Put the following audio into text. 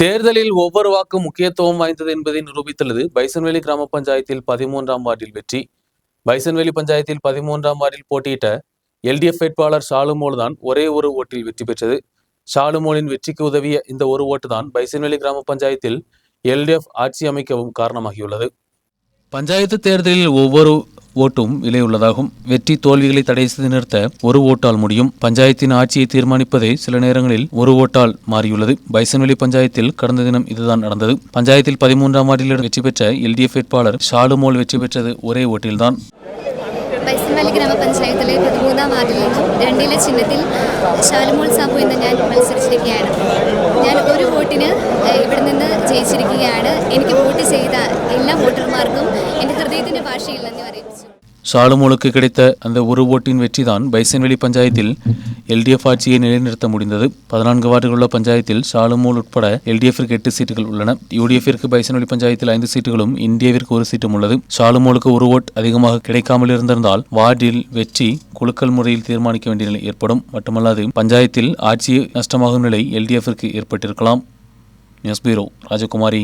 தேர்தலில் ஒவ்வொரு வாக்கும் முக்கியத்துவம் வாய்ந்தது என்பதை நிரூபித்துள்ளது. பைசன்வேலி கிராம பஞ்சாயத்தில் பதிமூன்றாம் வார்டில் வெற்றி. பைசன்வேலி பஞ்சாயத்தில் பதிமூன்றாம் வார்டில் போட்டியிட்ட எல்டிஎஃப் வேட்பாளர் ஷாலுமோல் தான் ஒரே ஒரு ஓட்டில் வெற்றி பெற்றது. ஷாலுமோலின் வெற்றிக்கு உதவிய இந்த ஒரு ஓட்டு தான் பைசன்வேலி கிராம பஞ்சாயத்தில் எல்டிஎஃப் ஆட்சி அமைக்கவும் காரணமாகியுள்ளது. பஞ்சாயத்து தேர்தலில் ஒவ்வொரு ஓட்டும் விலையுள்ளதாகும் வெற்றி தோல்விகளை தடை செய்து நிறுத்த ஒரு ஓட்டால் முடியும். பஞ்சாயத்தின் ஆட்சியை தீர்மானிப்பதே சில நேரங்களில் ஒரு ஓட்டால் மாறியுள்ளது. பைசன்வெளி பஞ்சாயத்தில் கடந்த தினம் இதுதான் நடந்தது. பஞ்சாயத்தில் பதிமூன்றாம் ஆண்டில் வெற்றி பெற்ற எல்டிஎஃப் வேட்பாளர் ஷாலுமோல் வெற்றி பெற்றது ஒரே ஓட்டில்தான். പൈസമല്ലി ഗ്രാമപഞ്ചായത്തിലെ പതിമൂന്നാം വാർഡിൽ നിന്നും രണ്ടിലെ ചിഹ്നത്തിൽ ശാലുമോൾ സാബു എന്ന ഞാൻ മത്സരിച്ചിരിക്കുകയാണ്. ഞാൻ ഒരു വോട്ടിന് ഇവിടെ നിന്ന് ജയിച്ചിരിക്കുകയാണ്. എനിക്ക് വോട്ട് ചെയ്ത എല്ലാ വോട്ടർമാർക്കും ஆட்சியிலிருந்து ஷாலுமோலுக்கு கிடைத்த அந்த ஒரு ஓட்டின் வெற்றிதான் பைசன்வெளி பஞ்சாயத்தில் எல்டிஎஃப் ஆட்சியை நிலைநிறுத்த முடிந்தது பதினான்கு வார்டுகளுள்ள பஞ்சாயத்தில் ஷாலுமோல் உட்பட எல்டிஎஃபிற்கு எட்டு சீட்டுகள் உள்ளன யூடிஎஃபிற்கு பைசன்வெளி பஞ்சாயத்தில் ஐந்து சீட்டுகளும் இந்தியாவிற்கு ஒரு சீட்டும் உள்ளது ஷாலுமோலுக்கு ஒரு ஓட் அதிகமாக கிடைக்காமல் இருந்திருந்தால் வார்டில் வெற்றி குழுக்கள் முறையில் தீர்மானிக்க வேண்டிய நிலை ஏற்படும் மட்டுமல்லாது பஞ்சாயத்தில் ஆட்சியை நஷ்டமாகும் நிலை எல்டிஎஃபிற்கு ஏற்பட்டிருக்கலாம் நியூஸ் பீரோ ராஜகுமாரி